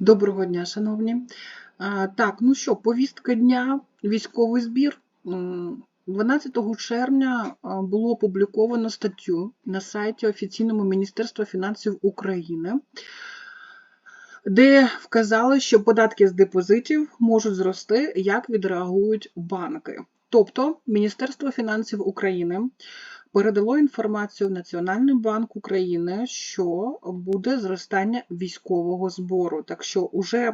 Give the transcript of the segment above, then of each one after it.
Доброго дня, шановні. Так, ну що, повістка дня, військовий збір. 12 червня було опубліковано статтю на сайті офіційному Міністерства фінансів України, де вказали, що податки з депозитів можуть зрости, як відреагують банки. Тобто Міністерство фінансів України передало інформацію в Національний банк України, що буде зростання військового збору. Так що вже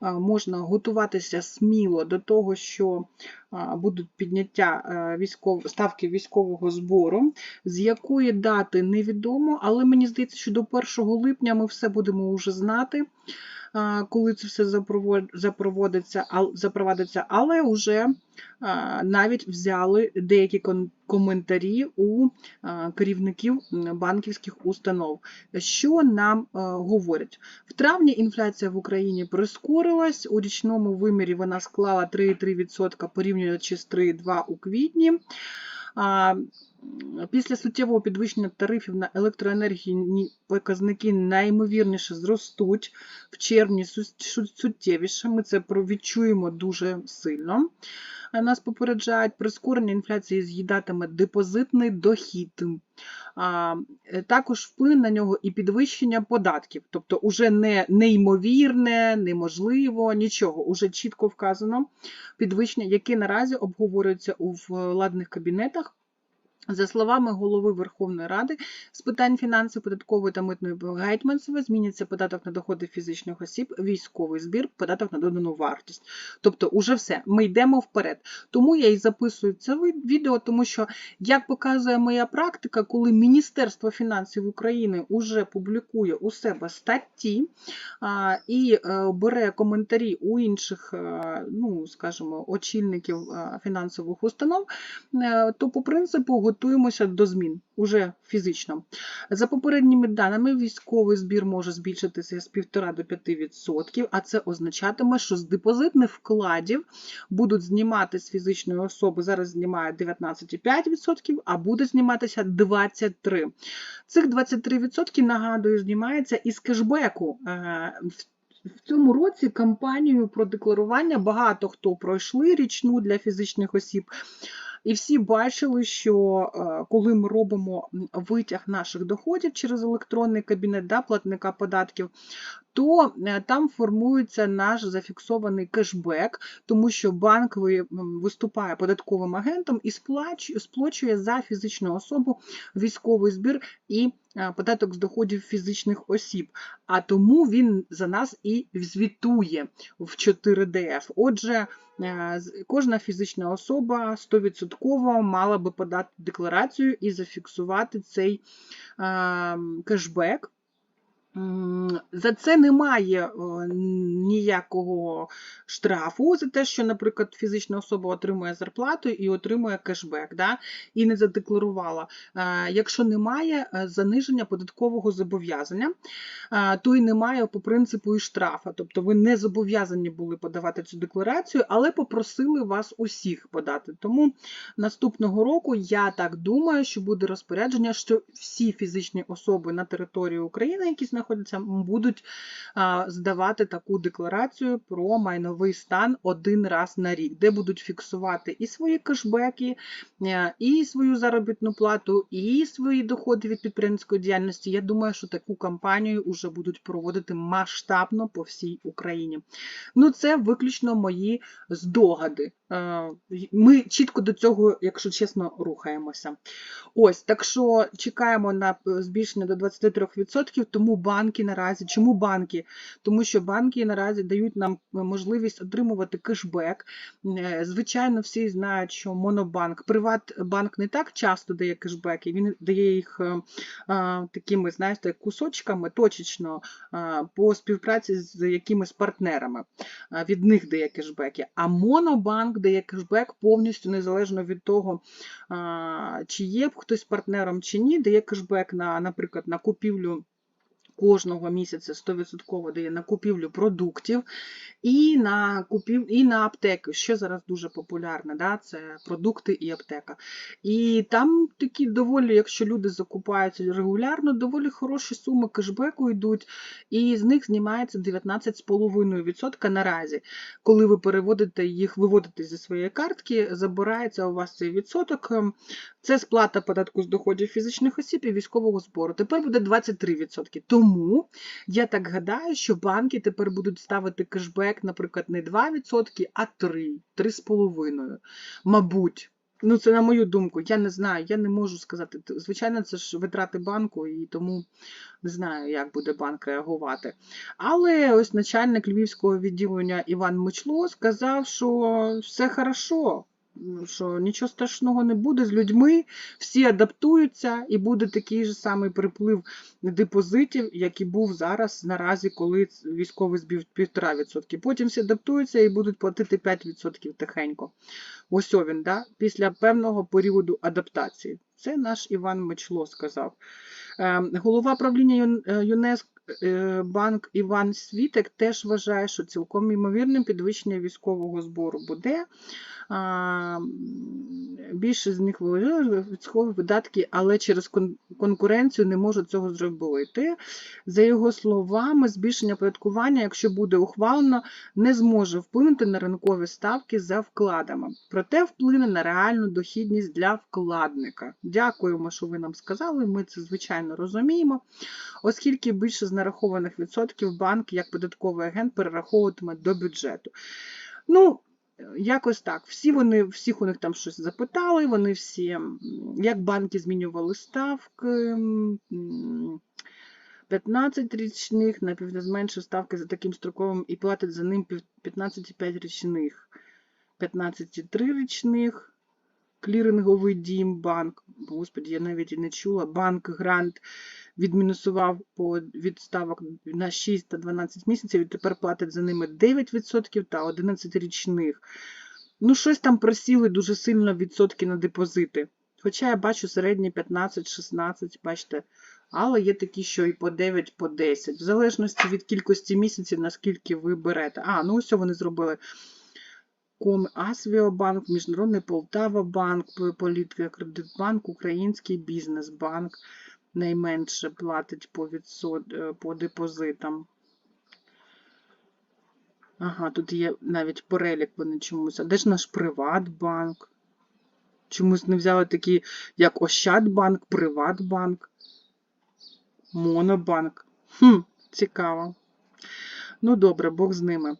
можна готуватися сміло до того, що будуть підняття е, військов... ставки військового збору, з якої дати невідомо, але мені здається, що до 1 липня ми все будемо вже знати. А, Коли це все запроводиться, запровадиться, але вже навіть взяли деякі коментарі у керівників банківських установ. Що нам е, говорять? В травні інфляція в Україні прискорилась, у річному вимірі вона склала 3,3% порівнюючи з 3,2% у квітні. Після суттєвого підвищення тарифів на електроенергію показники найімовірніше зростуть в червні суттєвіше. Ми це відчуємо дуже сильно. А Нас попереджають, прискорення інфляції з'їдатиме депозитний дохід. Е, Також вплине на нього і підвищення податків, тобто уже не неймовірне, неможливо, нічого. Уже чітко вказано підвищення, яке наразі обговорюється у владних кабінетах. За словами голови Верховної Ради з питань фінансів, податкової та митної Гетьманцева, зміниться податок на доходи фізичних осіб, військовий збір, податок на додану вартість. Тобто, уже все, ми йдемо вперед. Тому я і записую це відео, тому що, як показує моя практика, коли Міністерство фінансів України вже публікує у себе статті а, і е, бере коментарі у інших, е, ну скажімо, очільників е, фінансових установ, то по принципу готуємося до змін уже фізично. За попередніми даними, військовий збір може збільшитися з 1,5 до 5%, а це означатиме, що з депозитних вкладів будуть знімати з фізичної особи, зараз знімають 19,5%, а буде зніматися 23%. Цих 23%, нагадую, знімається із кешбеку. Е, в цьому році кампанію про декларування багато хто пройшли річну для фізичних осіб. І всі бачили, що е, коли ми робимо витяг наших доходів через електронний кабінет да, платника податків, то е, там формується наш зафіксований кешбек, тому що банк ви- виступає податковим агентом і сплач- сплачує за фізичну особу військовий збір і податок з доходів фізичних осіб. А тому він за нас і звітує в 4ДФ. Отже, е, кожна фізична особа 100% мала би подати декларацію і зафіксувати цей е, кешбек. За це немає е, ніякого штрафу за те, що, наприклад, фізична особа отримує зарплату і отримує кешбек, да, і не задекларувала. Е, Якщо немає е, заниження податкового зобов'язання, то і немає по принципу і штрафа. Тобто ви не зобов'язані були подавати цю декларацію, але попросили вас усіх подати. Тому наступного року я так думаю, що буде розпорядження, що всі фізичні особи на території України, які знаходяться, будуть здавати таку декларацію про майновий стан один раз на рік, де будуть фіксувати і свої кешбеки, е, і свою заробітну плату, і свої доходи від підприємницької діяльності. Я думаю, що таку кампанію вже будуть проводити масштабно по всій Україні. Ну, це виключно мої здогади. Е, Ми чітко до цього, якщо чесно, рухаємося. Ось, так що чекаємо на збільшення до 23%, тому банки наразі, чому банки? Тому що банки наразі дають нам можливість отримувати кешбек. Е, Звичайно, всі знають, що Монобанк, Приватбанк не так часто дає кешбеки, він дає їх е, такими, знаєте, кусочками точечно по співпраці з якимись партнерами. Від них дає кешбеки. А Монобанк дає кешбек повністю незалежно від того, чи є хтось партнером чи ні, дає кешбек на, наприклад, на купівлю кожного місяця 100% дає на купівлю продуктів і на купів... і на аптеки, що зараз дуже популярне, да? це продукти і аптека. І там такі доволі, якщо люди закупаються регулярно, доволі хороші суми кешбеку йдуть, і з них знімається 19,5% наразі. Коли ви переводите їх, виводите зі своєї картки, забирається у вас цей відсоток. Це сплата податку з доходів фізичних осіб і військового збору. Тепер буде 23%. Тому я так гадаю, що банки тепер будуть ставити кешбек, наприклад, не 2%, а 3, 3,5%. Мабуть. Ну, це на мою думку. Я не знаю, я не можу сказати. Звичайно, це ж витрати банку, і тому не знаю, як буде банк реагувати. Але ось начальник львівського відділення Іван Мичло сказав, що все хорошо, що нічого страшного не буде з людьми, всі адаптуються, і буде такий же самий приплив депозитів, як і був зараз наразі, коли військовий збив 1,5%. Потім всі адаптуються і будуть платити 5% тихенько. Ось він, да? після певного періоду адаптації. Це наш Іван Мичло сказав. Е, Голова правління е, ЮНЕСК е, банк Іван Світек теж вважає, що цілком ймовірним підвищення військового збору буде. Більше з них військові видатки, але через конкуренцію не можуть цього зробити. За його словами, збільшення оподаткування, якщо буде ухвалено, не зможе вплинути на ринкові ставки за вкладами, проте вплине на реальну дохідність для вкладника. Дякуємо, що ви нам сказали. Ми це звичайно розуміємо, оскільки більше з нарахованих відсотків банк як податковий агент перераховуватиме до бюджету. Ну, якось так. Всі вони, всіх у них там щось запитали, вони всі, як банки змінювали ставки. 15 річних, на зменшив ставки за таким строковим і платить за ним пів- 15,5 річних, 15,3 річних, кліринговий дім, банк, господі, я навіть і не чула, банк Грант відмінусував по відставок на 6 та 12 місяців і тепер платить за ними 9% та 11 річних. Ну, щось там просіли дуже сильно відсотки на депозити. Хоча я бачу середні 15-16, бачите, але є такі, що і по 9, по 10, в залежності від кількості місяців, наскільки ви берете. А, ну ось вони зробили. Ком Асвіобанк, Міжнародний Полтава банк, Політика Кредитбанк, Український бізнесбанк найменше платить по, відсот, е, по депозитам. Ага, тут є навіть перелік вони чомусь. А де ж наш Приватбанк? Чомусь не взяли такі, як Ощадбанк, Приватбанк, Монобанк. Хм, цікаво. Ну, добре, Бог з ними.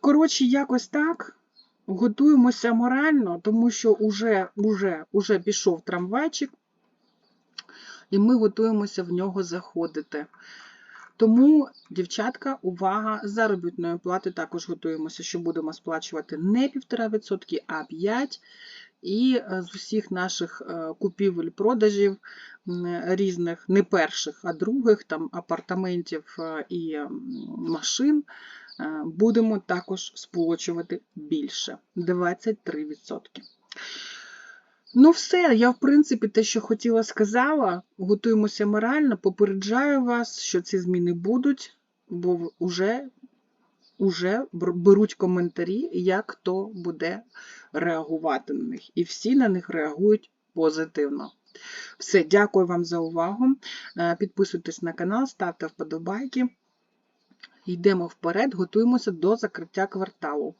Коротше, якось так. Готуємося морально, тому що уже, уже, уже пішов трамвайчик, і ми готуємося в нього заходити. Тому, дівчатка, увага, заробітної плати також готуємося, що будемо сплачувати не 1,5%, а 5%. І е, з усіх наших е, купівель-продажів різних, не перших, а других, там апартаментів е, і машин, будемо також сплачувати більше 23%. Ну, все, я, в принципі, те, що хотіла, сказала. Готуємося морально, попереджаю вас, що ці зміни будуть, бо вже, вже беруть коментарі, як хто буде реагувати на них. І всі на них реагують позитивно. Все, дякую вам за увагу. Е, Підписуйтесь на канал, ставте вподобайки. Йдемо вперед, готуємося до закриття кварталу.